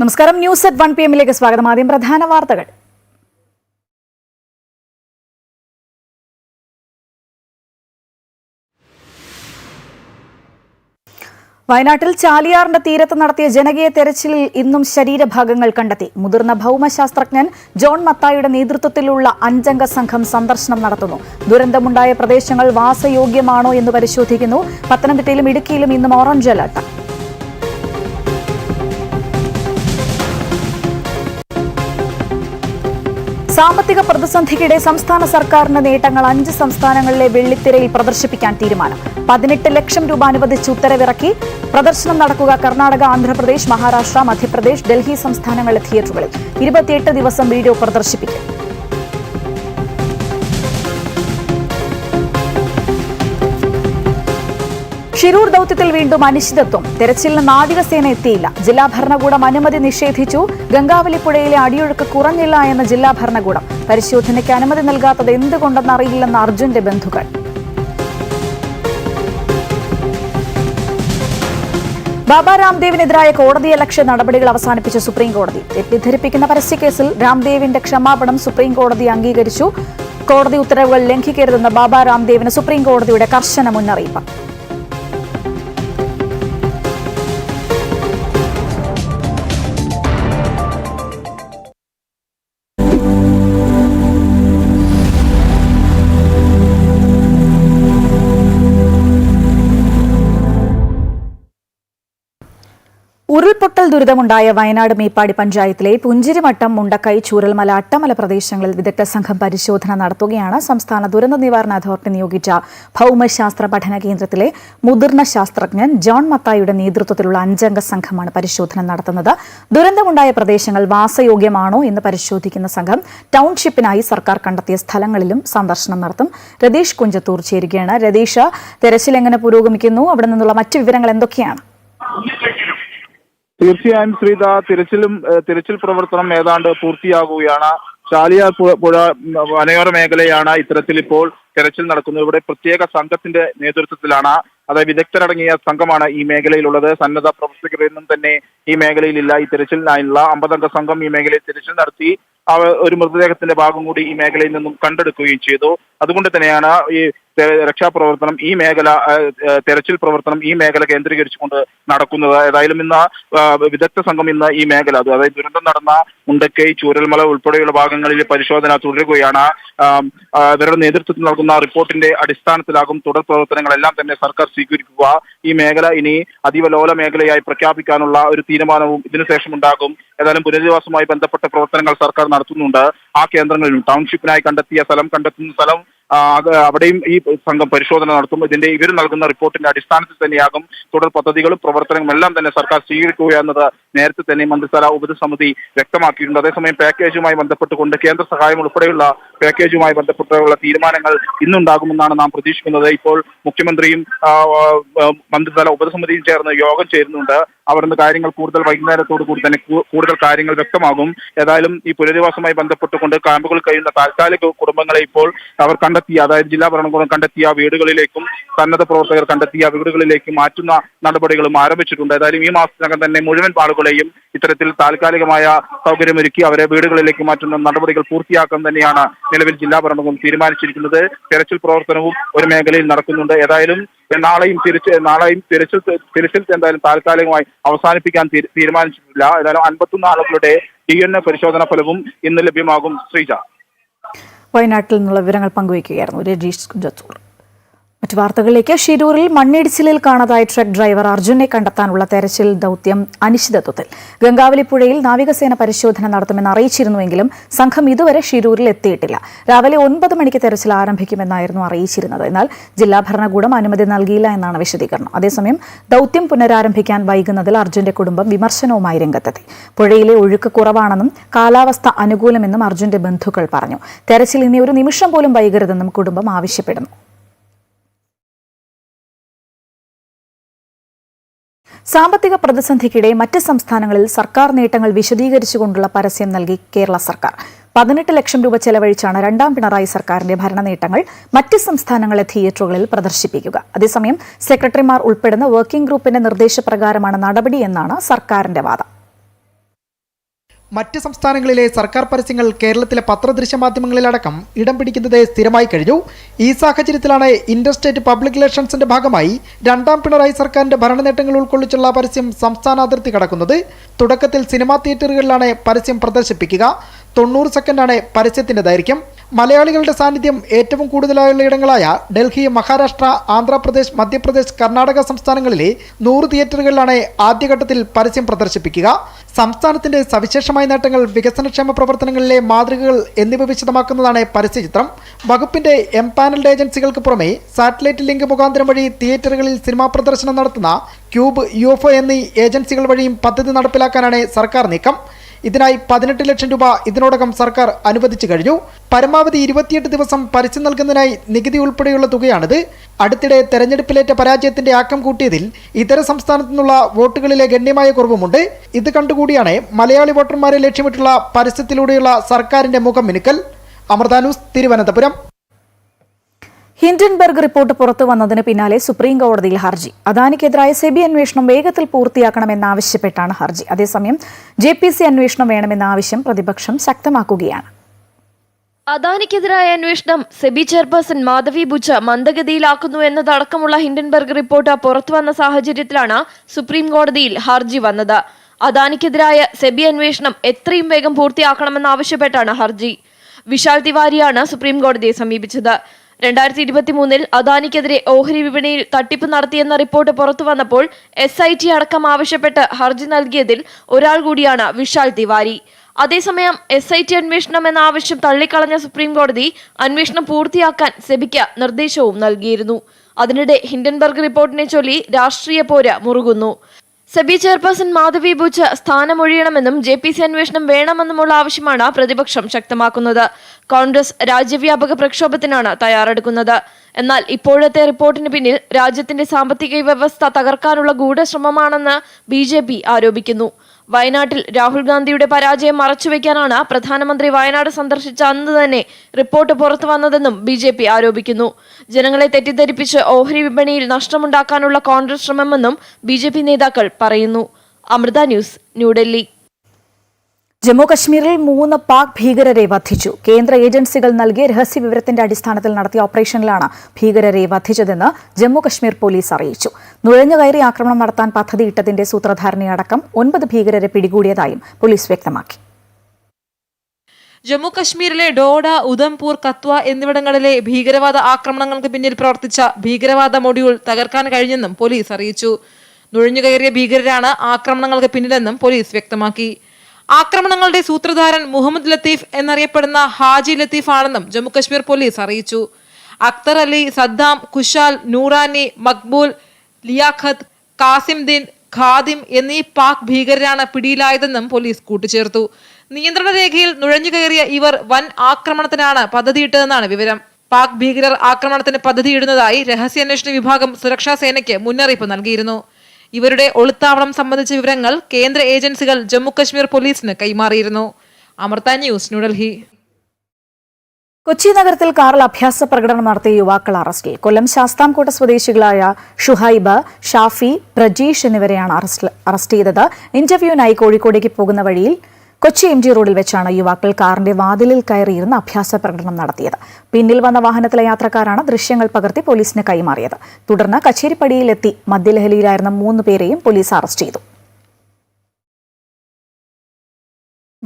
നമസ്കാരം. News at one P എമ്മിലേക്ക് സ്വാഗതം. ആദ്യം പ്രധാന വാർത്തകൾ. വയനാട്ടിൽ ചാലിയാറിന്റെ തീരത്ത് നടത്തിയ ജനകീയ തെരച്ചിലിൽ ഇന്നും ശരീരഭാഗങ്ങൾ കണ്ടെത്തി. മുതിർന്ന ഭൗമശാസ്ത്രജ്ഞൻ ജോൺ മത്തായുടെ നേതൃത്വത്തിലുള്ള അഞ്ചംഗ സംഘം സന്ദർശനം നടത്തുന്നു. ദുരന്തമുണ്ടായ പ്രദേശങ്ങൾ വാസയോഗ്യമാണോ എന്ന് പരിശോധിക്കുന്നു. പത്തനംതിട്ടയിലും ഇടുക്കിയിലും ഇന്നും ഓറഞ്ച് അലർട്ട്. സാമ്പത്തിക പ്രതിസന്ധിക്കിടെ സംസ്ഥാന സർക്കാരിന്റെ നേട്ടങ്ങൾ അഞ്ച് സംസ്ഥാനങ്ങളിലെ വെള്ളിത്തിരയിൽ പ്രദർശിപ്പിക്കാൻ തീരുമാനം. പതിനെട്ട് ലക്ഷം രൂപ അനുവദിച്ച് ഉത്തരവിറക്കി. പ്രദർശനം നടക്കുക കർണാടക ആന്ധ്രാപ്രദേശ് മഹാരാഷ്ട്ര മധ്യപ്രദേശ് ഡൽഹി സംസ്ഥാനങ്ങളിലെ തിയേറ്ററുകളിൽ ഇരുപത്തിയെട്ട് ദിവസം വീഡിയോ പ്രദർശിപ്പിക്കും. ഷിരൂർ ദൌത്യത്തിൽ വീണ്ടും അനിശ്ചിതത്വം. തെരച്ചിലിന് നാവികസേന എത്തിയില്ല. ജില്ലാ ഭരണകൂടം അനുമതി നിഷേധിച്ചു. ഗംഗാവലി പുഴയിലെ അടിയൊഴുക്ക് കുറഞ്ഞില്ല എന്ന ജില്ലാ ഭരണകൂടം. പരിശോധനയ്ക്ക് അനുമതി നൽകാത്തത് എന്തുകൊണ്ടെന്ന് അറിയില്ലെന്ന് അർജുന്റെ ബന്ധുക്കൾ. ബാബ രാംദേവിനെതിരായ കോടതിയലക്ഷ്യ നടപടികൾ അവസാനിപ്പിച്ച സുപ്രീം കോടതി തെറ്റിദ്ധരിപ്പിക്കുന്ന പരസ്യക്കേസിൽ രാംദേവിന്റെ ക്ഷമാപണം സുപ്രീം കോടതി അംഗീകരിച്ചു. കോടതി ഉത്തരവുകൾ ലംഘിക്കരുതെന്ന് ബാബ രാംദേവിന് സുപ്രീം കോടതിയുടെ കർശന മുന്നറിയിപ്പ്. ഉരുൾപൊട്ടൽ ദുരിതമുണ്ടായ വയനാട് മേപ്പാടി പഞ്ചായത്തിലെ പുഞ്ചിരിമട്ടം മുണ്ടക്കൈ ചൂരൽമല അട്ടമല പ്രദേശങ്ങളിൽ വിദഗ്ധ സംഘം പരിശോധന നടത്തുകയാണ്. സംസ്ഥാന ദുരന്ത നിവാരണ അതോറിറ്റി നിയോഗിച്ച ഭൗമശാസ്ത്ര പഠന കേന്ദ്രത്തിലെ മുതിർന്ന ശാസ്ത്രജ്ഞൻ ജോൺ മത്തായിയുടെ നേതൃത്വത്തിലുള്ള അഞ്ചംഗ സംഘമാണ് പരിശോധന നടത്തുന്നത്. ദുരന്തമുണ്ടായ പ്രദേശങ്ങൾ വാസയോഗ്യമാണോ എന്ന് പരിശോധിക്കുന്ന സംഘം ടൗൺഷിപ്പിനായി സർക്കാർ കണ്ടെത്തിയ സ്ഥലങ്ങളിലും സന്ദർശനം നടത്തും. രതീഷ് കുഞ്ചത്തൂർ ചേരുകയാണ്. രതീഷ് തെരച്ചിൽ എങ്ങനെ പുരോഗമിക്കുന്നു? അവിടെ നിന്നുള്ള മറ്റ് വിവരങ്ങൾ എന്തൊക്കെയാണ്? തീർച്ചയായും ശ്രീത തിരച്ചിലും തിരച്ചിൽ പ്രവർത്തനം ഏതാണ്ട് പൂർത്തിയാകുകയാണ്. ചാലിയ പുഴ വനയോര മേഖലയാണ് ഇത്തരത്തിൽ ഇപ്പോൾ തിരച്ചിൽ നടക്കുന്നത്. ഇവിടെ പ്രത്യേക സംഘത്തിന്റെ നേതൃത്വത്തിലാണ് അതായത് വിദഗ്ധരടങ്ങിയ സംഘമാണ് ഈ മേഖലയിലുള്ളത്. സന്നദ്ധ നിന്നും തന്നെ ഈ മേഖലയിലില്ല. ഈ തിരച്ചിലിനായുള്ള അമ്പതംഗ സംഘം ഈ മേഖലയിൽ തിരച്ചിൽ നടത്തി. ഒരു മൃതദേഹത്തിന്റെ ഭാഗം കൂടി ഈ മേഖലയിൽ നിന്നും കണ്ടെടുക്കുകയും ചെയ്തു. അതുകൊണ്ട് തന്നെയാണ് ഈ രക്ഷാപ്രവർത്തനം ഈ മേഖല തെരച്ചിൽ പ്രവർത്തനം ഈ മേഖല കേന്ദ്രീകരിച്ചുകൊണ്ട് നടക്കുന്നത്. ഏതായാലും ഇന്ന് വിദഗ്ധ സംഘം ഇന്ന് ഈ മേഖല അത് അതായത് ദുരന്തം നടന്ന മുണ്ടക്കൈ ചൂരൽമല ഉൾപ്പെടെയുള്ള ഭാഗങ്ങളിൽ പരിശോധന തുടരുകയാണ്. ഇവരുടെ നേതൃത്വത്തിൽ നൽകുന്ന റിപ്പോർട്ടിന്റെ അടിസ്ഥാനത്തിലാകും തുടർ പ്രവർത്തനങ്ങളെല്ലാം തന്നെ സർക്കാർ സ്വീകരിക്കുക. ഈ മേഖല ഇനി അതീവ ലോല മേഖലയായി പ്രഖ്യാപിക്കാനുള്ള ഒരു തീരുമാനവും ഇതിനുശേഷം ഉണ്ടാകും ഏതായാലും പുനരധിവാസവുമായി ബന്ധപ്പെട്ട പ്രവർത്തനങ്ങൾ സർക്കാർ നടത്തുന്നുണ്ട്. ആ കേന്ദ്രങ്ങളിലും ടൗൺഷിപ്പിനായി കണ്ടെത്തിയ സ്ഥലം കണ്ടെത്തുന്ന സ്ഥലം അവിടെയും ഈ സംഘം പരിശോധന നടത്തും. ഇതിന്റെ ഇവർ നൽകുന്ന റിപ്പോർട്ടിന്റെ അടിസ്ഥാനത്തിൽ തന്നെയാകും തുടർ പദ്ധതികളും പ്രവർത്തനങ്ങളും എല്ലാം തന്നെ സർക്കാർ സ്വീകരിക്കുക എന്നത് നേരത്തെ തന്നെ മന്ത്രിസഭ ഉപസമിതി വ്യക്തമാക്കിയിട്ടുണ്ട്. അതേസമയം പാക്കേജുമായി ബന്ധപ്പെട്ടുകൊണ്ട് കേന്ദ്ര സഹായം ഉൾപ്പെടെയുള്ള പാക്കേജുമായി ബന്ധപ്പെട്ടുള്ള തീരുമാനങ്ങൾ ഇന്നുണ്ടാകുമെന്നാണ് നാം പ്രതീക്ഷിക്കുന്നത്. ഇപ്പോൾ മുഖ്യമന്ത്രിയും മന്ത്രിതല ഉപസമിതിയും ചേർന്ന് യോഗം ചേരുന്നുണ്ട്. അവർ ഇന്ന് കാര്യങ്ങൾ കൂടുതൽ വൈകുന്നേരത്തോടു കൂടി തന്നെ കൂടുതൽ കാര്യങ്ങൾ വ്യക്തമാകും. ഏതായാലും ഈ പുനരധിവാസവുമായി ബന്ധപ്പെട്ടുകൊണ്ട് ക്യാമ്പുകളിൽ കഴിയുന്ന താൽക്കാലിക കുടുംബങ്ങളെ ഇപ്പോൾ അവർ കണ്ടെത്തിയ അതായത് ജില്ലാ ഭരണകൂടം കണ്ടെത്തിയ വീടുകളിലേക്കും സന്നദ്ധ പ്രവർത്തകർ കണ്ടെത്തിയ വീടുകളിലേക്കും മാറ്റുന്ന നടപടികളും ആരംഭിച്ചിട്ടുണ്ട്. ഏതായാലും ഈ മാസത്തിനകം തന്നെ മുഴുവൻ ആളുകളെയും ഇത്തരത്തിൽ താൽക്കാലികമായ സൗകര്യമൊരുക്കി അവരെ വീടുകളിലേക്ക് മാറ്റുന്ന നടപടികൾ പൂർത്തിയാക്കാൻ തന്നെയാണ് നിലവിൽ ജില്ലാ ഭരണകൂടം തീരുമാനിച്ചിരിക്കുന്നത്. തെരച്ചിൽ പ്രവർത്തനവും ഒരു മേഖലയിൽ നടക്കുന്നുണ്ട്. ഏതായാലും നാളെയും തിരിച്ച് നാളെയും തിരച്ചിൽ തിരച്ചിൽ എന്തായാലും താൽക്കാലികമായി അവസാനിപ്പിക്കാൻ തീരുമാനിച്ചിട്ടില്ല. ഏതായാലും അൻപത്തൊന്ന് ആളുകളുടെ ഡി എൻ എ പരിശോധന ഫലവും ഇന്ന് ലഭ്യമാകും. ശ്രീജ. വയനാട്ടിൽ നിന്നുള്ള വിവരങ്ങൾ പങ്കുവയ്ക്കുകയായിരുന്നു രജീഷ് കുഞ്ചത്തൂർ മറ്റു വാർത്തകളിലേക്ക്. ഷിരൂരിൽ മണ്ണിടിച്ചിലിൽ കാണാതായ ട്രക്ക് ഡ്രൈവർ അർജുനെ കണ്ടെത്താനുള്ള തെരച്ചിൽ ദൌത്യം അനിശ്ചിതത്വത്തിൽ. ഗംഗാവലി പുഴയിൽ നാവികസേന പരിശോധന നടത്തുമെന്ന് അറിയിച്ചിരുന്നുവെങ്കിലും സംഘം ഇതുവരെ ഷിരൂരിൽ എത്തിയിട്ടില്ല. രാവിലെ ഒൻപത് മണിക്ക് തെരച്ചിൽ ആരംഭിക്കുമെന്നായിരുന്നു അറിയിച്ചിരുന്നത്. എന്നാൽ ജില്ലാ ഭരണകൂടം അനുമതി നൽകിയില്ല എന്നാണ് വിശദീകരണം. അതേസമയം ദൌത്യം പുനരാരംഭിക്കാൻ വൈകുന്നതിൽ അർജുന്റെ കുടുംബം വിമർശനവുമായി രംഗത്തെത്തി. പുഴയിലെ ഒഴുക്ക് കുറവാണെന്നും കാലാവസ്ഥ അനുകൂലമെന്നും അർജുന്റെ ബന്ധുക്കൾ പറഞ്ഞു. തെരച്ചിൽ ഇനി ഒരു നിമിഷം പോലും വൈകരുതെന്നും കുടുംബം ആവശ്യപ്പെടുന്നു. സാമ്പത്തിക പ്രതിസന്ധിക്കിടെ മറ്റ് സംസ്ഥാനങ്ങളിൽ സർക്കാർ നേട്ടങ്ങൾ വിശദീകരിച്ചുകൊണ്ടുള്ള പരസ്യം നൽകി കേരള സർക്കാർ. പതിനെട്ട് ലക്ഷം രൂപ ചെലവഴിച്ചാണ് രണ്ടാം പിണറായി സർക്കാരിന്റെ ഭരണ നേട്ടങ്ങൾ മറ്റ് സംസ്ഥാനങ്ങളെ തിയേറ്ററുകളിൽ പ്രദർശിപ്പിക്കുക. അതേസമയം സെക്രട്ടറിമാർ ഉൾപ്പെടുന്ന വർക്കിംഗ് ഗ്രൂപ്പിന്റെ നിർദ്ദേശപ്രകാരമാണ് നടപടി എന്നാണ് സർക്കാരിന്റെ വാദം. മറ്റ് സംസ്ഥാനങ്ങളിലെ സർക്കാർ പരസ്യങ്ങൾ കേരളത്തിലെ പത്രദൃശ്യ മാധ്യമങ്ങളിലടക്കം ഇടം പിടിക്കുന്നത് സ്ഥിരമായി കഴിഞ്ഞു. ഈ സാഹചര്യത്തിലാണ് ഇന്റർസ്റ്റേറ്റ് പബ്ലിക് റിലേഷൻസിന്റെ ഭാഗമായി രണ്ടാം പിണറായി സർക്കാരിന്റെ ഭരണനേട്ടങ്ങൾ ഉൾക്കൊള്ളിച്ചുള്ള പരസ്യം സംസ്ഥാന അതിർത്തി കടക്കുന്നത്. തുടക്കത്തിൽ സിനിമാ തിയേറ്ററുകളിലാണ് പരസ്യം പ്രദർശിപ്പിക്കുക. തൊണ്ണൂറ് സെക്കൻഡാണ് പരസ്യത്തിന്റെ ദൈർഘ്യം. മലയാളികളുടെ സാന്നിധ്യം ഏറ്റവും കൂടുതലായുള്ള ഇടങ്ങളായ ഡൽഹി മഹാരാഷ്ട്ര ആന്ധ്രാപ്രദേശ് മധ്യപ്രദേശ് കർണാടക സംസ്ഥാനങ്ങളിലെ നൂറ് തിയേറ്ററുകളിലാണ് ആദ്യഘട്ടത്തിൽ പരസ്യം പ്രദർശിപ്പിക്കുക. സംസ്ഥാനത്തിന്റെ സവിശേഷമായ നേട്ടങ്ങൾ വികസനക്ഷേമ പ്രവർത്തനങ്ങളിലെ മാതൃകകൾ എന്നിവ വിശദമാക്കുന്നതാണ് പരസ്യചിത്രം വകുപ്പിന്റെ എം എംപാനൽഡ് ഏജൻസികൾക്ക് പുറമെ സാറ്റലൈറ്റ് ലിങ്ക് മുഖാന്തരം വഴി തിയേറ്ററുകളിൽ സിനിമാ പ്രദർശനം നടത്തുന്ന ക്യൂബ് യുഎഫ്ഒ എന്നീ ഏജൻസികൾ വഴിയും പദ്ധതി നടപ്പിലാക്കാനാണ് സർക്കാർ നീക്കം. ഇതിനായി പതിനെട്ട് ലക്ഷം രൂപ ഇതിനോടകം സർക്കാർ അനുവദിച്ചു കഴിഞ്ഞു. പരമാവധി ഇരുപത്തിയെട്ട് ദിവസം പരസ്യം നൽകുന്നതിനായി നികുതി ഉൾപ്പെടെയുള്ള തുകയാണിത്. അടുത്തിടെ തെരഞ്ഞെടുപ്പിലേറ്റ പരാജയത്തിന്റെ ആക്കം കൂട്ടിയതിൽ ഇതര സംസ്ഥാനത്തു നിന്നുള്ള വോട്ടുകളിലെ ഗണ്യമായ കുറവുമുണ്ട്. ഇത് കണ്ടുകൂടിയാണ് മലയാളി വോട്ടർമാരെ ലക്ഷ്യമിട്ടുള്ള പരസ്യത്തിലൂടെയുള്ള സർക്കാരിന്റെ മുഖം മിനുക്കൽ. അമൃത തിരുവനന്തപുരം. ഹിൻഡൻബർഗ് റിപ്പോർട്ട് പുറത്തു വന്നതിന് പിന്നാലെ സുപ്രീം കോടതിയിൽ ഹർജി. അദാനിക്കെതിരായ സെബി അന്വേഷണം വേഗത്തിൽ പൂർത്തിയാക്കണമെന്നാവശ്യപ്പെട്ടാണ് ഹർജി. അതേസമയം ജെ പി സി അന്വേഷണം വേണമെന്ന ആവശ്യം പ്രതിപക്ഷം ശക്തമാക്കുകയാണ്. അദാനിക്കെതിരായ അന്വേഷണം സെബി ചെയർപേഴ്സൺ മാധവി ബുച്ച മന്ദഗതിയിലാക്കുന്നു എന്നതടക്കമുള്ള ഹിൻഡൻബർഗ് റിപ്പോർട്ട് പുറത്തുവന്ന സാഹചര്യത്തിലാണ് സുപ്രീം കോടതിയിൽ ഹർജി വന്നത്. അദാനിക്കെതിരായ സെബി അന്വേഷണം എത്രയും വേഗം പൂർത്തിയാക്കണമെന്നാവശ്യപ്പെട്ടാണ് ഹർജി. വിശാൽ തിവാരിയാണ് സുപ്രീം കോടതിയെ സമീപിച്ചത്. രണ്ടായിരത്തി ഇരുപത്തി മൂന്നിൽ അദാനിക്കെതിരെ ഓഹരി വിപണിയിൽ തട്ടിപ്പ് നടത്തിയെന്ന റിപ്പോർട്ട് പുറത്തു വന്നപ്പോൾ എസ് ഐ ടി അടക്കം ആവശ്യപ്പെട്ട് ഹർജി നൽകിയതിൽ ഒരാൾ കൂടിയാണ് വിശാൽ തിവാരി. അതേസമയം എസ് ഐ ടി അന്വേഷണം എന്ന ആവശ്യം തള്ളിക്കളഞ്ഞ സുപ്രീം കോടതി അന്വേഷണം പൂർത്തിയാക്കാൻ സെബിക്ക് നിർദ്ദേശവും നൽകിയിരുന്നു. അതിനിടെ ഹിൻഡൻബർഗ് റിപ്പോർട്ടിനെ ചൊല്ലി രാഷ്ട്രീയ പോര് മുറുകുന്നു. സെബി ചെയർപേഴ്സൺ മാധവി ബുച്ച് സ്ഥാനമൊഴിയണമെന്നും ജെ പി സി അന്വേഷണം വേണമെന്നുമുള്ള ആവശ്യമാണ് പ്രതിപക്ഷം ശക്തമാക്കുന്നത്. കോൺഗ്രസ് രാജ്യവ്യാപക പ്രക്ഷോഭത്തിനാണ് തയ്യാറെടുക്കുന്നത്. എന്നാൽ ഇപ്പോഴത്തെ റിപ്പോർട്ടിന് പിന്നിൽ രാജ്യത്തിന്റെ സാമ്പത്തിക വ്യവസ്ഥ തകർക്കാനുള്ള ഗൂഢശ്രമമാണെന്ന് ബി ആരോപിക്കുന്നു. വയനാട്ടിൽ രാഹുൽ ഗാന്ധിയുടെ പരാജയം മറച്ചുവെക്കാനാണ് പ്രധാനമന്ത്രി വയനാട് സന്ദർശിച്ച അന്ന് തന്നെ റിപ്പോർട്ട് പുറത്തു വന്നതെന്നും ബി ജെ പി ആരോപിക്കുന്നു. ജനങ്ങളെ തെറ്റിദ്ധരിപ്പിച്ച് ഓഹരി വിപണിയിൽ നഷ്ടമുണ്ടാക്കാനുള്ള കോൺഗ്രസ് ശ്രമമെന്നും ബി ജെ പി നേതാക്കൾ പറയുന്നു. അമൃത ന്യൂസ് ന്യൂഡൽഹി. ജമ്മു കശ്മീരിൽ മൂന്ന് പാക് ഭീകരരെ വധിച്ചു. കേന്ദ്ര ഏജൻസികൾ നൽകിയ രഹസ്യ വിവരത്തിന്റെ അടിസ്ഥാനത്തിൽ നടത്തിയ ഓപ്പറേഷനിലാണ് ഭീകരരെ വധിച്ചതെന്ന് ജമ്മു കശ്മീർ പോലീസ് അറിയിച്ചു. നുഴഞ്ഞുകയറി ആക്രമണം നടത്താൻ പദ്ധതിയിട്ടതിന്റെ സൂത്രധാരണയടക്കം ഒൻപത് ഭീകരരെ പിടികൂടിയതായും പോലീസ് വ്യക്തമാക്കി. ജമ്മു കശ്മീരിലെ ഡോഡ ഉധംപൂർ കത്വ എന്നിവിടങ്ങളിലെ ഭീകരവാദ ആക്രമണങ്ങൾക്ക് പിന്നിൽ പ്രവർത്തിച്ച ഭീകരവാദ മൊഡ്യൂൾ തകർക്കാൻ കഴിഞ്ഞെന്നും പോലീസ് അറിയിച്ചു. നുഴഞ്ഞുകയറിയ ഭീകരരാണ് ആക്രമണങ്ങൾക്ക് പിന്നിലെന്നും പോലീസ് വ്യക്തമാക്കി. ആക്രമണങ്ങളുടെ സൂത്രധാരൻ മുഹമ്മദ് ലത്തീഫ് എന്നറിയപ്പെടുന്ന ഹാജി ലത്തീഫ് ആണെന്നും ജമ്മുകശ്മീർ പോലീസ് അറിയിച്ചു. അക്തർ അലി സദ്ദാം കുശാൽ നൂറാനി മക്ബൂൽ ലിയാഖത്ത് കാസിംദീൻ ഖാദിം എന്നീ പാക് ഭീകരരാണ് പിടിയിലായതെന്നും പോലീസ് കൂട്ടിച്ചേർത്തു. നിയന്ത്രണ രേഖയിൽ നുഴഞ്ഞു കയറിയ ഇവർ വൻ ആക്രമണത്തിനാണ് പദ്ധതിയിട്ടതെന്നാണ് വിവരം. പാക് ഭീകരർ ആക്രമണത്തിന് പദ്ധതിയിടുന്നതായി രഹസ്യാന്വേഷണ വിഭാഗം സുരക്ഷാ സേനയ്ക്ക് മുന്നറിയിപ്പ് നൽകിയിരുന്നു. ഇവരുടെ ഒളിത്താവളം സംബന്ധിച്ച വിവരങ്ങൾ കേന്ദ്ര ഏജൻസികൾ ജമ്മുകശ്മീർ പോലീസിന് കൈമാറിയിരുന്നു. അമൃത ന്യൂസ് ന്യൂഡൽഹി. കൊച്ചി നഗരത്തിൽ കാറിൽ അഭ്യാസ പ്രകടനം നടത്തിയ യുവാക്കൾ അറസ്റ്റിൽ. കൊല്ലം ശാസ്താംകോട്ട സ്വദേശികളായ ഷുഹൈബ് ഷാഫി പ്രജീഷ് എന്നിവരെയാണ് അറസ്റ്റ് ചെയ്തത്. ഇന്റർവ്യൂവിനായി കോഴിക്കോടേക്ക് പോകുന്ന വഴിയിൽ കൊച്ചി എം ജി റോഡിൽ വെച്ചാണ് യുവാക്കൾ കാറിന്റെ വാതിലിൽ കയറിയിരുന്ന് അഭ്യാസ പ്രകടനം നടത്തിയത്. പിന്നിൽ വന്ന വാഹനത്തിലെ യാത്രക്കാരാണ് ദൃശ്യങ്ങൾ പകർത്തി പോലീസിന് കൈമാറിയത്. തുടർന്ന് കച്ചേരിപ്പടിയിലെത്തി മദ്യലഹരിയിലായിരുന്ന മൂന്ന് പേരെയും പോലീസ് അറസ്റ്റ് ചെയ്തു.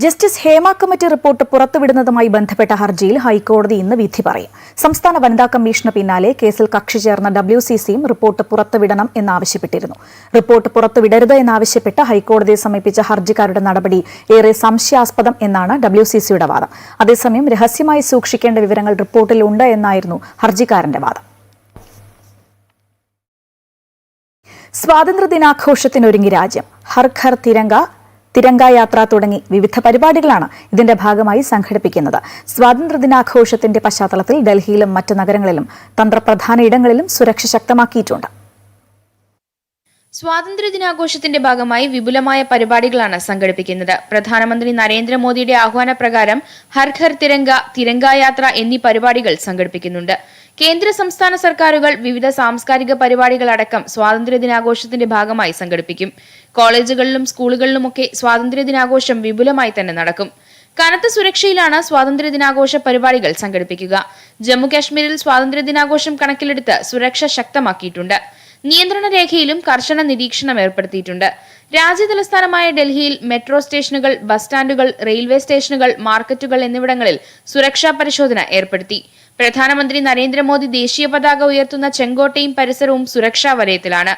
ജസ്റ്റിസ് ഹേമ കമ്മിറ്റി റിപ്പോർട്ട് പുറത്തുവിടുന്നതുമായി ബന്ധപ്പെട്ട ഹർജിയിൽ ഹൈക്കോടതി ഇന്ന് വിധി പറയും. സംസ്ഥാന വനിതാ കമ്മീഷന് പിന്നാലെ കേസിൽ കക്ഷി ചേർന്ന ഡബ്ല്യു സി സിയും റിപ്പോർട്ട് പുറത്തുവിടണം എന്നാവശ്യപ്പെട്ടിരുന്നു. റിപ്പോർട്ട് പുറത്തുവിടരുത് എന്നാവശ്യപ്പെട്ട് ഹൈക്കോടതിയെ സമീപിച്ച ഹർജിക്കാരുടെ നടപടി ഏറെ സംശയാസ്പദം എന്നാണ് ഡബ്ല്യു സി സിയുടെ വാദം. അതേസമയം രഹസ്യമായി സൂക്ഷിക്കേണ്ട വിവരങ്ങൾ റിപ്പോർട്ടിൽ ഉണ്ട് എന്നായിരുന്നു ഹർജിക്കാരന്റെ വാദം. സ്വാതന്ത്ര്യദിനാഘോഷത്തിനൊരുങ്ങി രാജ്യം. ഹർ ഘർ തിരങ്ക തിരങ്ക യാത്ര തുടങ്ങി വിവിധ പരിപാടികളാണ് ഇതിന്റെ ഭാഗമായി സംഘടിപ്പിക്കുന്നത്. സ്വാതന്ത്ര്യദിനാഘോഷത്തിന്റെ പശ്ചാത്തലത്തിൽ ഡൽഹിയിലും മറ്റ് നഗരങ്ങളിലും തന്ത്രപ്രധാന ഇടങ്ങളിലും സുരക്ഷ ശക്തമാക്കിയിട്ടുണ്ട്. സ്വാതന്ത്ര്യദിനാഘോഷത്തിന്റെ ഭാഗമായി വിപുലമായ പരിപാടികളാണ് സംഘടിപ്പിക്കുന്നത്. പ്രധാനമന്ത്രി നരേന്ദ്രമോദിയുടെ ആഹ്വാനപ്രകാരം ഹർ ഘർ തിരങ്ക തിരങ്കായാത്ര എന്നീ പരിപാടികൾ സംഘടിപ്പിക്കുന്നുണ്ട്. കേന്ദ്ര സംസ്ഥാന സർക്കാരുകൾ വിവിധ സാംസ്കാരിക പരിപാടികളടക്കം സ്വാതന്ത്ര്യദിനാഘോഷത്തിന്റെ ഭാഗമായി സംഘടിപ്പിക്കും. കോളേജുകളിലും സ്കൂളുകളിലുമൊക്കെ സ്വാതന്ത്ര്യദിനാഘോഷം വിപുലമായി തന്നെ നടക്കും. കനത്ത സുരക്ഷയിലാണ് സ്വാതന്ത്ര്യദിനാഘോഷ പരിപാടികൾ സംഘടിപ്പിക്കുക. ജമ്മുകാശ്മീരിൽ സ്വാതന്ത്ര്യദിനാഘോഷം കണക്കിലെടുത്ത് സുരക്ഷ ശക്തമാക്കിയിട്ടുണ്ട്. നിയന്ത്രണ രേഖയിലും കർശന നിരീക്ഷണം ഏർപ്പെടുത്തിയിട്ടുണ്ട്. രാജ്യതലസ്ഥാനമായ ഡൽഹിയിൽ മെട്രോ സ്റ്റേഷനുകൾ ബസ് സ്റ്റാൻഡുകൾ റെയിൽവേ സ്റ്റേഷനുകൾ മാർക്കറ്റുകൾ എന്നിവിടങ്ങളിൽ സുരക്ഷാ പരിശോധന ഏർപ്പെടുത്തി. പ്രധാനമന്ത്രി നരേന്ദ്രമോദി ദേശീയ പതാക ഉയർത്തുന്ന ചെങ്കോട്ടയും പരിസരവും സുരക്ഷാ വലയത്തിലാണ്.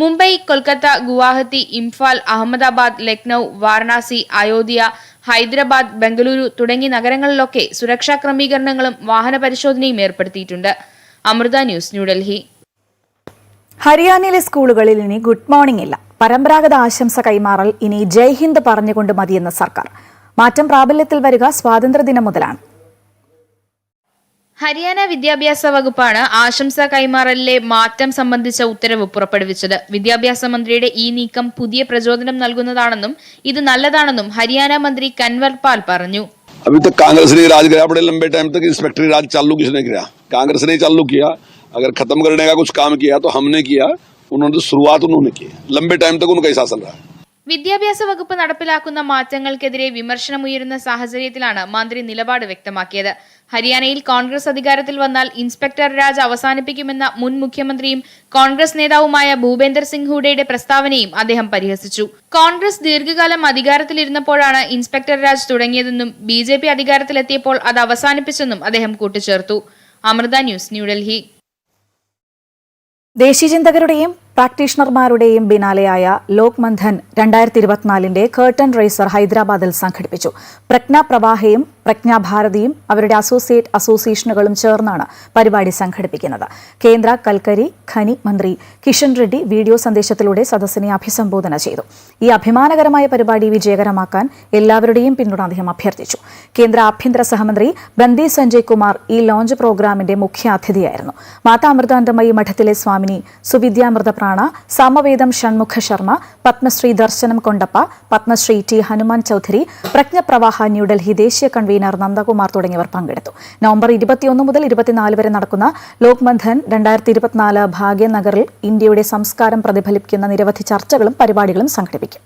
മുംബൈ കൊൽക്കത്ത ഗുവാഹത്തി ഇംഫാൽ അഹമ്മദാബാദ് ലക്നൌ വാരണാസി അയോധ്യ ഹൈദരാബാദ് ബംഗളൂരു തുടങ്ങിയ നഗരങ്ങളിലൊക്കെ സുരക്ഷാ ക്രമീകരണങ്ങളും വാഹന പരിശോധനയും ഏർപ്പെടുത്തിയിട്ടുണ്ട്. അമൃത ന്യൂസ് ന്യൂഡൽഹി. ഹരിയാനയിലെ സ്കൂളുകളിൽ ഇനി ഗുഡ് മോർണിംഗ് ഇല്ല. പരമ്പരാഗത ആശംസ കൈമാറൽ ഇനി ജയ് ഹിന്ദ് പറഞ്ഞുകൊണ്ട് മതിയെന്ന സർക്കാർ. മാറ്റം പ്രാബല്യത്തിൽ വരിക സ്വാതന്ത്ര്യദിനം മുതലാണ്. ഹരിയാന വിദ്യാഭ്യാസ വകുപ്പാണ് ആശംസ കൈമാറലിലെ മാറ്റം സംബന്ധിച്ച ഉത്തരവ് പുറപ്പെടുവിച്ചത് വിദ്യാഭ്യാസ മന്ത്രിയുടെ ഈ നീക്കം പുതിയ പ്രചോദനം നൽകുന്നതാണെന്നും ഇത് നല്ലതാണെന്നും ഹരിയാന മന്ത്രി കൻവർ പാൽ പറഞ്ഞു अभी तक कांग्रेस ने राज कराया बड़े लंबे टाइम तक इंस्पेक्टरी राज चालू किसने किया कांग्रेस ने ही चालू किया अगर खत्म करने का कुछ काम किया तो हमने किया उन्होंने तो शुरुआत उन्होंने की लंबे टाइम तक उनका ही शासन रहा വിദ്യാഭ്യാസ വകുപ്പ് നടപ്പിലാക്കുന്ന മാറ്റങ്ങൾക്കെതിരെ വിമർശനമുയരുന്ന സാഹചര്യത്തിലാണ് മന്ത്രി നിലപാട് വ്യക്തമാക്കിയത്. ഹരിയാനയിൽ കോൺഗ്രസ് അധികാരത്തിൽ വന്നാൽ ഇൻസ്പെക്ടർ രാജ് അവസാനിപ്പിക്കുമെന്ന മുൻ മുഖ്യമന്ത്രിയും കോൺഗ്രസ് നേതാവുമായ ഭൂപേന്ദർ സിംഗ് ഹൂഡയുടെ പ്രസ്താവനയും അദ്ദേഹം പരിഹസിച്ചു. കോൺഗ്രസ് ദീർഘകാലം അധികാരത്തിലിരുന്നപ്പോഴാണ് ഇൻസ്പെക്ടർ രാജ് തുടങ്ങിയതെന്നും ബി ജെ പി അധികാരത്തിലെത്തിയപ്പോൾ അത് അവസാനിപ്പിച്ചെന്നും അദ്ദേഹം കൂട്ടിച്ചേർത്തു. അമൃത ന്യൂസ് ന്യൂഡൽഹി. ദേശീയചിന്തകരുടെയും പ്രാക്ടീഷണർമാരുടെയും ബിനാലെയായ ലോക് മന്ധൻ രണ്ടായിരത്തി ഇരുപത്തിനാലിന്റെ കേർട്ടൺ റേസർ ഹൈദരാബാദിൽ സംഘടിപ്പിച്ചു. പ്രജ്ഞ പ്രവാഹയും പ്രജ്ഞാഭാരതിയും അവരുടെ അസോസിയേറ്റ് അസോസിയേഷനുകളും ചേർന്നാണ് പരിപാടി സംഘടിപ്പിക്കുന്നത്. കേന്ദ്ര കൽക്കരി ഖനി മന്ത്രി കിഷൻ റെഡ്ഡി വീഡിയോ സന്ദേശത്തിലൂടെ സദസ്സിനെ അഭിസംബോധന ചെയ്തു. ഈ അഭിമാനകരമായ പരിപാടി വിജയകരമാക്കാൻ എല്ലാവരുടെയും പിന്തുണ അദ്ദേഹം അഭ്യർത്ഥിച്ചു. കേന്ദ്ര ആഭ്യന്തര സഹമന്ത്രി ബന്ദി സഞ്ജയ് കുമാർ ഈ ലോഞ്ച് പ്രോഗ്രാമിന്റെ മുഖ്യ അതിഥിയായിരുന്നു മാതാ അമൃതാനന്ദമയി മഠത്തിലെ സ്വാമിനി സുവിദ്യാമൃത പ്രാണ സാമവേദം ഷൺമുഖ ശർമ്മ പത്മശ്രീ ദർശനം കൊണ്ടപ്പ പത്മശ്രീ ടി ഹനുമാൻ ചൌധരി പ്രജ്ഞപ്രവാഹ ന്യൂഡൽഹി ദേശീയ കൺവീനർ നന്ദകുമാർ തുടങ്ങിയവർ പങ്കെടുത്തു. നവംബർ ഇരുപത്തിയൊന്ന് മുതൽ ഇരുപത്തിനാല് വരെ നടക്കുന്ന ലോക്മന്ധൻ രണ്ടായിരത്തി ഇരുപത്തിനാല് ഭാഗ്യനഗറിൽ ഇന്ത്യയുടെ സംസ്കാരം പ്രതിഫലിപ്പിക്കുന്ന നിരവധി ചർച്ചകളും പരിപാടികളും സംഘടിപ്പിക്കും.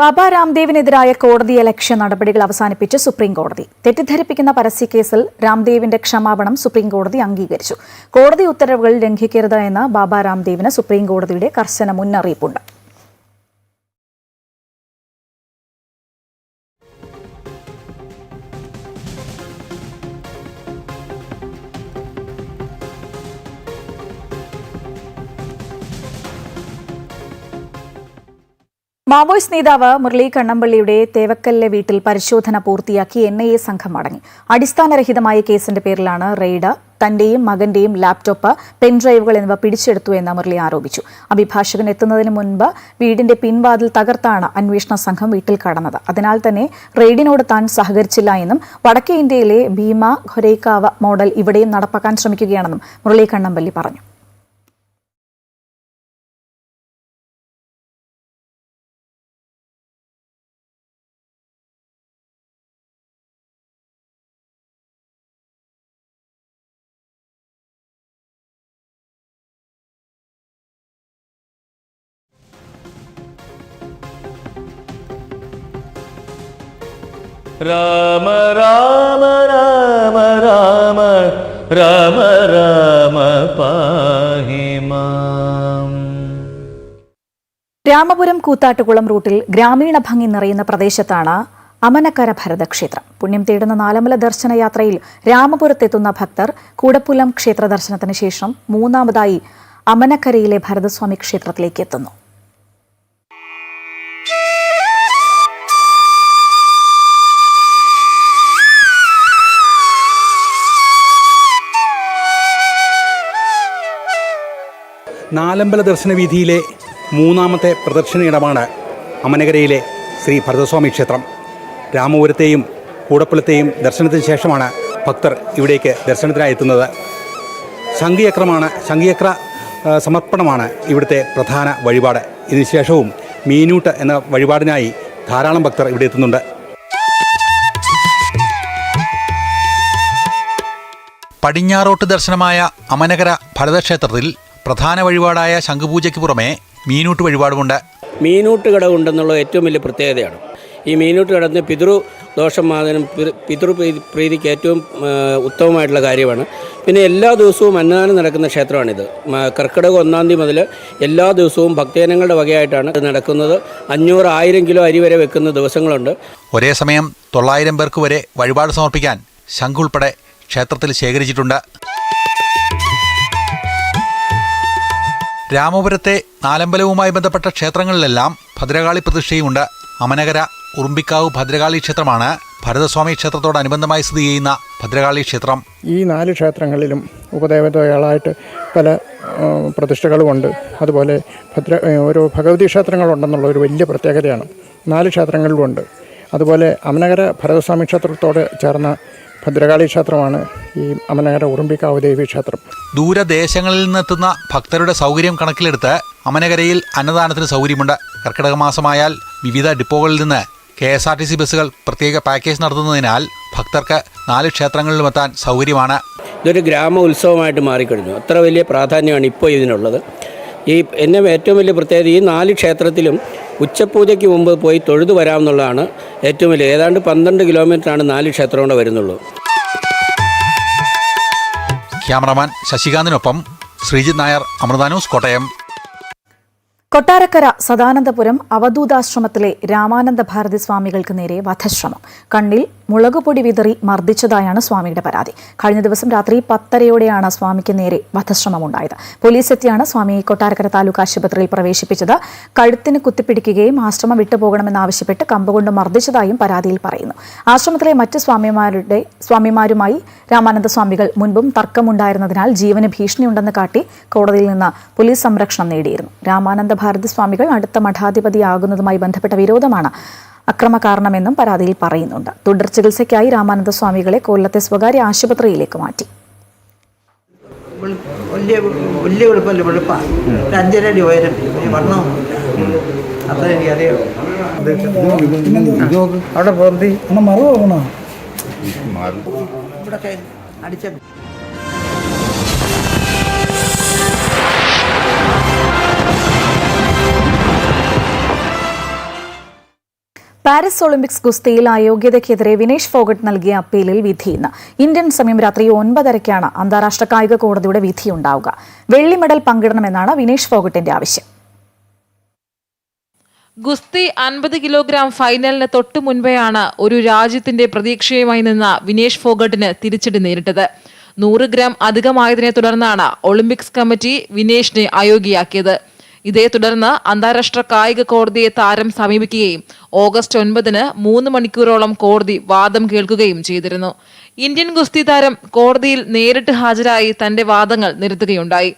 ബാബ രാംദേവിനെതിരായ കോടതി അലക്ഷ്യ നടപടികൾ അവസാനിപ്പിച്ച് സുപ്രീം കോടതി. തെറ്റിദ്ധരിപ്പിക്കുന്ന പരസ്യക്കേസിൽ രാംദേവിന്റെ ക്ഷമാപണം സുപ്രീം കോടതി അംഗീകരിച്ചു. കോടതി ഉത്തരവുകൾ ലംഘിക്കരുത് എന്ന് ബാബ രാംദേവിന് സുപ്രീം കോടതിയുടെ കർശന മുന്നറിയിപ്പുണ്ട്. മാവോയിസ്റ്റ് നേതാവ് മുരളി കണ്ണമ്പള്ളിയുടെ തേവക്കല്ലെ വീട്ടിൽ പരിശോധന പൂർത്തിയാക്കി എൻ ഐ എ സംഘം മടങ്ങി. അടിസ്ഥാനരഹിതമായ കേസിന്റെ പേരിലാണ് റെയ്ഡ് തന്റെയും മകന്റെയും ലാപ്ടോപ്പ് പെൻഡ്രൈവുകൾ എന്നിവ പിടിച്ചെടുത്തു എന്ന് മുരളി ആരോപിച്ചു. അഭിഭാഷകൻ എത്തുന്നതിന് മുൻപ് വീടിന്റെ പിൻവാതിൽ തകർത്താണ് അന്വേഷണ സംഘം വീട്ടിൽ കടന്നത്. അതിനാൽ തന്നെ റെയ്ഡിനോട് താൻ സഹകരിച്ചില്ല എന്നും വടക്കേ ഇന്ത്യയിലെ ഭീമ ഖൊരൈക്കാവ മോഡൽ ഇവിടെയും നടപ്പാക്കാൻ ശ്രമിക്കുകയാണെന്നും മുരളി കണ്ണമ്പള്ളി പറഞ്ഞു. രാമ രാമ രാമ രാമ രാമ രാമ പാഹിമാം. രാമപുരം കൂത്താട്ടുകുളം റൂട്ടിൽ ഗ്രാമീണ ഭംഗി നിറയുന്ന പ്രദേശത്താണ് അമനക്കര ഭരതക്ഷേത്രം. പുണ്യം തേടുന്ന നാലമല ദർശനയാത്രയിൽ രാമപുരത്തെത്തുന്ന ഭക്തർ കൂടപ്പുലം ക്ഷേത്ര ദർശനത്തിന് ശേഷം മൂന്നാമതായി അമനക്കരയിലെ ഭരതസ്വാമി ക്ഷേത്രത്തിലേക്ക് എത്തുന്നു. നാലമ്പല ദർശന വീതിയിലെ മൂന്നാമത്തെ പ്രദക്ഷിണ ഇടമാണ് അമനകരയിലെ ശ്രീ ഭരതസ്വാമി ക്ഷേത്രം. രാമപുരത്തെയും കൂടപ്പുലത്തെയും ദർശനത്തിന് ശേഷമാണ് ഭക്തർ ഇവിടേക്ക് ദർശനത്തിനായി എത്തുന്നത് ശംഖിയക്രമാണ് ശംഖിയക്ര സമർപ്പണമാണ് ഇവിടുത്തെ പ്രധാന വഴിപാട്. ഇതിനുശേഷവും മീനൂട്ട് എന്ന വഴിപാടിനായി ധാരാളം ഭക്തർ ഇവിടെ എത്തുന്നുണ്ട്. പടിഞ്ഞാറോട്ട് ദർശനമായ അമനകര ഭരതക്ഷേത്രത്തിൽ പ്രധാന വഴിപാടായ ശംഖുപൂജയ്ക്ക് പുറമെ മീനൂട്ട് വഴിപാടുമുണ്ട്. മീനൂട്ട് കടവുണ്ടെന്നുള്ള ഏറ്റവും വലിയ പ്രത്യേകതയാണ്. ഈ മീനൂട്ട് കടന്ന് പിതൃ ദോഷം മാതനും പിതൃ പ്രീതി പ്രീതിക്ക് ഏറ്റവും ഉത്തമമായിട്ടുള്ള കാര്യമാണ്. പിന്നെ എല്ലാ ദിവസവും അന്നദാനം നടക്കുന്ന ക്ഷേത്രമാണിത്. കർക്കിടക ഒന്നാം തീയതി മുതൽ എല്ലാ ദിവസവും ഭക്തജനങ്ങളുടെ വകയായിട്ടാണ് ഇത് നടക്കുന്നത്. അഞ്ഞൂറ് ആയിരം കിലോ അരി വരെ വെക്കുന്ന ദിവസങ്ങളുണ്ട്. ഒരേ സമയം തൊള്ളായിരം പേർക്ക് വരെ വഴിപാട് സമർപ്പിക്കാൻ ശംഖ് ഉൾപ്പെടെ ക്ഷേത്രത്തിൽ ശേഖരിച്ചിട്ടുണ്ട്. രാമപുരത്തെ നാലമ്പലവുമായി ബന്ധപ്പെട്ട ക്ഷേത്രങ്ങളിലെല്ലാം ഭദ്രകാളി പ്രതിഷ്ഠയുമുണ്ട് അമനകര ഉറുമ്പിക്കാവ് ഭദ്രകാളി ക്ഷേത്രമാണ് ഭരതസ്വാമി ക്ഷേത്രത്തോടനുബന്ധമായി സ്ഥിതി ചെയ്യുന്ന ഭദ്രകാളി ക്ഷേത്രം. ഈ നാല് ക്ഷേത്രങ്ങളിലും ഉപദേവതകളായിട്ട് പല പ്രതിഷ്ഠകളുമുണ്ട്. അതുപോലെ ഭദ്ര ഓരോ ഭഗവതി ക്ഷേത്രങ്ങളുണ്ടെന്നുള്ള ഒരു വലിയ പ്രത്യേകതയാണ് നാല് ക്ഷേത്രങ്ങളിലുമുണ്ട്. അതുപോലെ അമനകര ഭരതസ്വാമി ക്ഷേത്രത്തോട് ചേർന്ന ഭദ്രകാളി ക്ഷേത്രമാണ് ഈ അമനകര ഉറുമ്പിക്കാവ് ദേവി ക്ഷേത്രം. ദൂരദേശങ്ങളിൽ നിന്നെത്തുന്ന ഭക്തരുടെ സൗകര്യം കണക്കിലെടുത്ത് അമനകരയിൽ അന്നദാനത്തിന് സൗകര്യമുണ്ട്. കർക്കിടക മാസമായാൽ വിവിധ ഡിപ്പോകളിൽ നിന്ന് K S R T C ബസ്സുകൾ പ്രത്യേക പാക്കേജ് നടത്തുന്നതിനാൽ ഭക്തർക്ക് നാല് ക്ഷേത്രങ്ങളിലും എത്താൻ സൗകര്യമാണ്. ഇതൊരു ഗ്രാമ ഉത്സവമായിട്ട് മാറിക്കഴിഞ്ഞു. അത്ര വലിയ പ്രാധാന്യമാണ് ഇപ്പോൾ ഇതിനുള്ളത്. ഈ എന്നെ ഏറ്റവും വലിയ പ്രത്യേകത ഈ നാല് ക്ഷേത്രത്തിലും ഉച്ചപൂജയ്ക്ക് മുമ്പ് പോയി തൊഴുതു വരാമെന്നുള്ളതാണ് ഏറ്റവും വലിയ ഏതാണ്ട് പന്ത്രണ്ട് കിലോമീറ്ററാണ് നാല് ക്ഷേത്രം കൊണ്ട് വരുന്നുള്ളൂ. ക്യാമറമാൻ ശശികാന്തിനൊപ്പം ശ്രീജിത് നായർ അമൃതാനൂസ് കോട്ടയം. കൊട്ടാരക്കര സദാനന്ദപുരം അവധൂതാശ്രമത്തിലെ രാമാനന്ദ ഭാരതി സ്വാമികൾക്ക് നേരെ വധശ്രമം. കണ്ണിൽ മുളകുപൊടി വിതറി മർദ്ദിച്ചതായാണ് സ്വാമിയുടെ പരാതി. കഴിഞ്ഞ ദിവസം രാത്രി പത്തരയോടെയാണ് സ്വാമിക്ക് നേരെ വധശ്രമം ഉണ്ടായത് പോലീസ് എത്തിയാണ് സ്വാമിയെ കൊട്ടാരക്കര താലൂക്ക് ആശുപത്രിയിൽ പ്രവേശിപ്പിച്ചത്. കഴുത്തിന് കുത്തിപ്പിടിക്കുകയും ആശ്രമം വിട്ടുപോകണമെന്നാവശ്യപ്പെട്ട് കമ്പുകൊണ്ട് മർദ്ദിച്ചതായും പരാതിയിൽ പറയുന്നു. ആശ്രമത്തിലെ മറ്റ് സ്വാമിമാരുടെ സ്വാമിമാരുമായി രാമാനന്ദ സ്വാമികൾ മുൻപും തർക്കമുണ്ടായിരുന്നതിനാൽ ജീവന് ഭീഷണിയുണ്ടെന്ന് കാട്ടി കോടതിയിൽ നിന്ന് പോലീസ് സംരക്ഷണം നേടിയിരുന്നു. രാമാനന്ദ ഭാരതി സ്വാമികൾ അടുത്ത മഠാധിപതിയാകുന്നതുമായി ബന്ധപ്പെട്ട വിരോധമാണ് അക്രമകാരണമെന്നും പരാതിയിൽ പറയുന്നുണ്ട് തുടർ ചികിത്സയ്ക്കായി രാമാനന്ദ സ്വാമികളെ കൊല്ലത്തെ സ്വകാര്യ ആശുപത്രിയിലേക്ക് മാറ്റി വലിയ വലിയ അവിടെ ഇവിടെ അടിച്ച പാരീസ് ഒളിമ്പിക്സ് ഗുസ്തിയിൽ അയോഗ്യതയ്ക്കെതിരെ വിനേഷ് ഫോഗട്ട് നൽകിയ അപ്പീലിൽ വിധി ഇന്ന്. ഇന്ത്യൻ സമയം രാത്രി ഒൻപതരയ്ക്കാണ് അന്താരാഷ്ട്ര കായിക കോടതിയുടെ വിധിയുണ്ടാവുക വെള്ളി മെഡൽ പങ്കിടണമെന്നാണ് വിനേഷ് ഫോഗട്ടിന്റെ ആവശ്യം. ഗുസ്തി അൻപത് കിലോഗ്രാം ഫൈനലിന് തൊട്ടു മുൻപെയാണ് ഒരു രാജ്യത്തിന്റെ പ്രതീക്ഷയുമായി നിന്ന വിനേഷ് ഫോഗട്ടിന് തിരിച്ചടി നേരിട്ടത്. നൂറ് ഗ്രാം അധികമായതിനെ തുടർന്നാണ് ഒളിമ്പിക്സ് കമ്മിറ്റി വിനേഷിനെ അയോഗ്യയാക്കിയത്. ഇതേ തുടർന്ന് അന്താരാഷ്ട്ര കായിക കോടതിയെ താരം സമീപിക്കുകയും ഓഗസ്റ്റ് ഒൻപതിന് മൂന്ന് മണിക്കൂറോളം കോടതി വാദം കേൾക്കുകയും ചെയ്തിരുന്നു. ഇന്ത്യൻ ഗുസ്തി താരം കോടതിയിൽ നേരിട്ട് ഹാജരായി തന്റെ വാദങ്ങൾ നിരത്തുകയുണ്ടായി.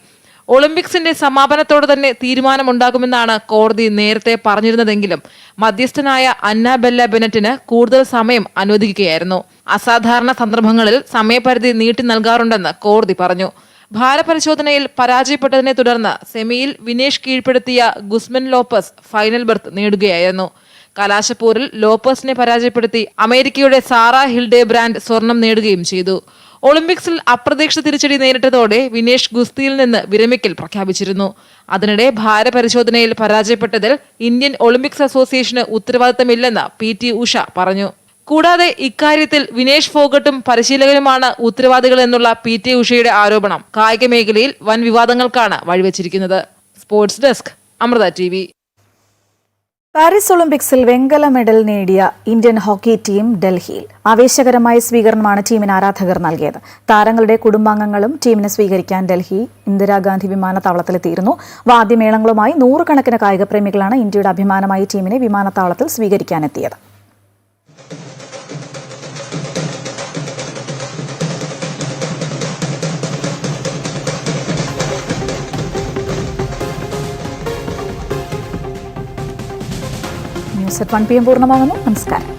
ഒളിമ്പിക്സിന്റെ സമാപനത്തോടെ തന്നെ തീരുമാനമുണ്ടാകുമെന്നാണ് കോടതി നേരത്തെ പറഞ്ഞിരുന്നതെങ്കിലും മധ്യസ്ഥനായ അന്ന ബെല്ല ബെനറ്റിന് കൂടുതൽ സമയം അനുവദിക്കുകയായിരുന്നു. അസാധാരണ സന്ദർഭങ്ങളിൽ സമയപരിധി നീട്ടി നൽകാറുണ്ടെന്ന് കോടതി പറഞ്ഞു. ഭാരപരിശോധനയിൽ പരാജയപ്പെട്ടതിനെ തുടർന്ന് സെമിയിൽ വിനേഷ് കീഴ്പ്പെടുത്തിയ ഗുസ്മൻ ലോപ്പസ് ഫൈനൽ ബർത്ത് നേടുകയായിരുന്നു. കലാശപ്പൂരിൽ ലോപ്പസിനെ പരാജയപ്പെടുത്തി അമേരിക്കയുടെ സാറ ഹിൽഡേ ബ്രാൻഡ് സ്വർണം നേടുകയും ചെയ്തു. ഒളിമ്പിക്സിൽ അപ്രതീക്ഷിത തിരിച്ചടി നേരിട്ടതോടെ വിനേഷ് ഗുസ്തിയിൽ നിന്ന് വിരമിക്കൽ പ്രഖ്യാപിച്ചിരുന്നു. അതിനിടെ ഭാരപരിശോധനയിൽ പരാജയപ്പെട്ടതിൽ ഇന്ത്യൻ ഒളിമ്പിക്സ് അസോസിയേഷന് ഉത്തരവാദിത്തമില്ലെന്ന് പി ടി ഉഷ പറഞ്ഞു. കൂടാതെ ഇക്കാര്യത്തിൽ വിനേഷ് ഫോഗട്ടും പരിശീലകനുമാണ് ഉത്തരവാദികൾ എന്നുള്ള പി ടി ഉഷയുടെ ആരോപണം. കായിക മേഖലയിൽ വൻ വിവാദങ്ങൾക്കാണ് വഴിവെച്ചിരിക്കുന്നത്. Sports desk Amrita T V. Paris ഒളിമ്പിക്സിൽ വെങ്കല മെഡൽ നേടിയ ഇന്ത്യൻ ഹോക്കി ടീം ഡൽഹിയിൽ. ആവേശകരമായ സ്വീകരണമാണ് ടീമിന് ആരാധകർ നൽകിയത്. താരങ്ങളുടെ കുടുംബാംഗങ്ങളും ടീമിനെ സ്വീകരിക്കാൻ ഡൽഹി ഇന്ദിരാഗാന്ധി വിമാനത്താവളത്തിലെത്തിയിരുന്നു. വാദ്യമേളങ്ങളുമായി നൂറുകണക്കിന് കായിക പ്രേമികളാണ് ഇന്ത്യയുടെ അഭിമാനമായി ടീമിനെ വിമാനത്താവളത്തിൽ സ്വീകരിക്കാനെത്തിയത്. News at one P M പൂർണമാകുന്നു. നമസ്കാരം.